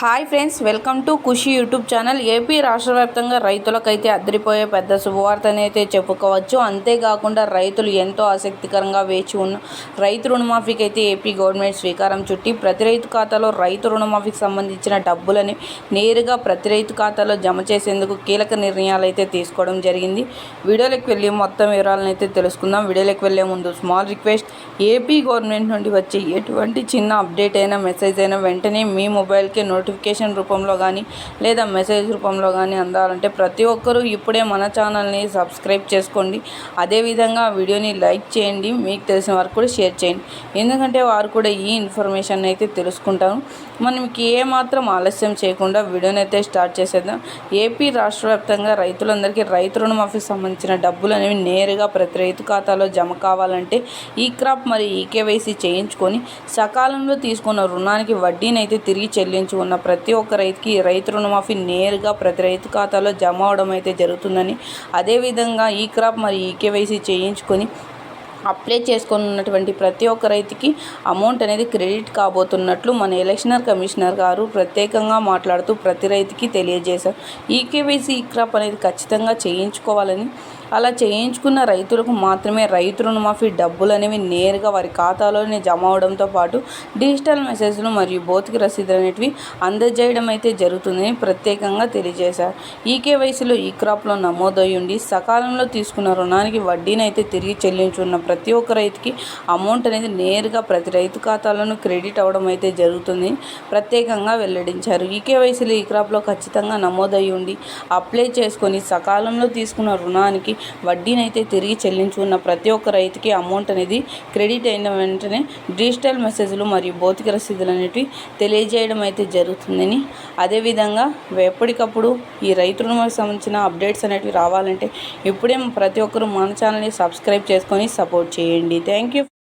Hi friends welcome to Khushi YouTube channel. AP రాష్ట్ర వ్యాప్తంగా రైతులకైతే అద్దరిపోయే పెద్ద శుభవార్తని అయితే చెప్పుకోవచ్చు. అంతేకాకుండా రైతులు ఎంతో ఆసక్తికరంగా వేచి ఉన్న రైతు రుణమాఫీకి అయితే ఏపీ గవర్నమెంట్ శ్రీకారం చుట్టి ప్రతి రైతు ఖాతాలో రైతు రుణమాఫీకి సంబంధించిన డబ్బులని నేరుగా ప్రతి రైతు ఖాతాలో జమ చేసేందుకు కీలక నిర్ణయాలు అయితే తీసుకోవడం జరిగింది. వీడియోలోకి వెళ్ళి మొత్తం వివరాలను అయితే తెలుసుకుందాం. వీడియోలోకి వెళ్ళే ముందు స్మాల్ రిక్వెస్ట్ ఏపీ గవర్నమెంట్ నుండి వచ్చే ఎటువంటి చిన్న అప్డేట్ అయినా మెసేజ్ అయినా వెంటనే మీ మొబైల్కి నోటిఫికేషన్ రూపంలో కానీ లేదా మెసేజ్ రూపంలో కానీ అందాలంటే ప్రతి ఒక్కరూ ఇప్పుడే మన ఛానల్ని సబ్స్క్రైబ్ చేసుకోండి. అదేవిధంగా వీడియోని లైక్ చేయండి. మీకు తెలిసిన వారు కూడా షేర్ చేయండి. ఎందుకంటే వారు కూడా ఈ ఇన్ఫర్మేషన్ అయితే తెలుసుకుంటారు. మనకి ఏమాత్రం ఆలస్యం చేయకుండా వీడియోని అయితే స్టార్ట్ చేసేద్దాం. ఏపీ రాష్ట్ర వ్యాప్తంగా రైతులందరికీ రైతు రుణమాఫీకి సంబంధించిన డబ్బులు అనేవి నేరుగా ప్రతి రైతు ఖాతాలో జమ కావాలంటే ఈ క్రాప్ మరి ఈకేవైసీ చేయించుకొని సకాలంలో తీసుకున్న రుణానికి వడ్డీని అయితే తిరిగి చెల్లించి ఉన్న ప్రతి ఒక్క రైతుకి రైతు రుణమాఫీ నేరుగా ప్రతి రైతు ఖాతాలో జమ అవడం అయితే జరుగుతుందని అదేవిధంగా ఈ క్రాప్ మరి ఈ కేవైసీ చేయించుకొని అప్లై చేసుకొని ఉన్నటువంటి ప్రతి ఒక్క రైతుకి అమౌంట్ అనేది క్రెడిట్ కాబోతున్నట్లు మన ఎలక్షనర్ కమిషనర్ గారు ప్రత్యేకంగా మాట్లాడుతూ ప్రతి రైతుకి తెలియజేశారు. ఈకేవైసీ ఈ క్రాప్ అనేది ఖచ్చితంగా చేయించుకోవాలని అలా చేయించుకున్న రైతులకు మాత్రమే రైతు రుణమాఫీ డబ్బులు అనేవి నేరుగా వారి ఖాతాలోనే జమ అవడంతో పాటు డిజిటల్ మెసేజ్లు మరియు భౌతిక రసీదులు అనేటివి అందజేయడం అయితే జరుగుతుందని ప్రత్యేకంగా తెలియజేశారు. ఈకేవైసీలో ఈ క్రాప్లో నమోదై ఉండి సకాలంలో తీసుకున్న రుణానికి వడ్డీని అయితే తిరిగి చెల్లించున్న ప్రతి ఒక్క రైతుకి అమౌంట్ అనేది నేరుగా ప్రతి రైతు ఖాతాలోనూ క్రెడిట్ అవ్వడం అయితే జరుగుతుంది ప్రత్యేకంగా వెల్లడించారు. ఈకేవైసీలో ఈ క్రాప్లో ఖచ్చితంగా నమోదై ఉండి అప్లై చేసుకొని సకాలంలో తీసుకున్న రుణానికి వడ్డీని అయితే తిరిగి చెల్లించుకున్న ప్రతి ఒక్క రైతుకి అమౌంట్ అనేది క్రెడిట్ అయిన వెంటనే డిజిటల్ మెసేజ్లు మరియు భౌతిక రసీదులు అనేటివి తెలియజేయడం అయితే జరుగుతుందని. అదేవిధంగా ఎప్పటికప్పుడు ఈ రైతు రుణాలకు సంబంధించిన అప్డేట్స్ అనేటివి రావాలంటే ఇప్పుడే ప్రతి ఒక్కరూ మన ఛానల్ని సబ్స్క్రైబ్ చేసుకొని సపోర్ట్ చేయండి. Thank you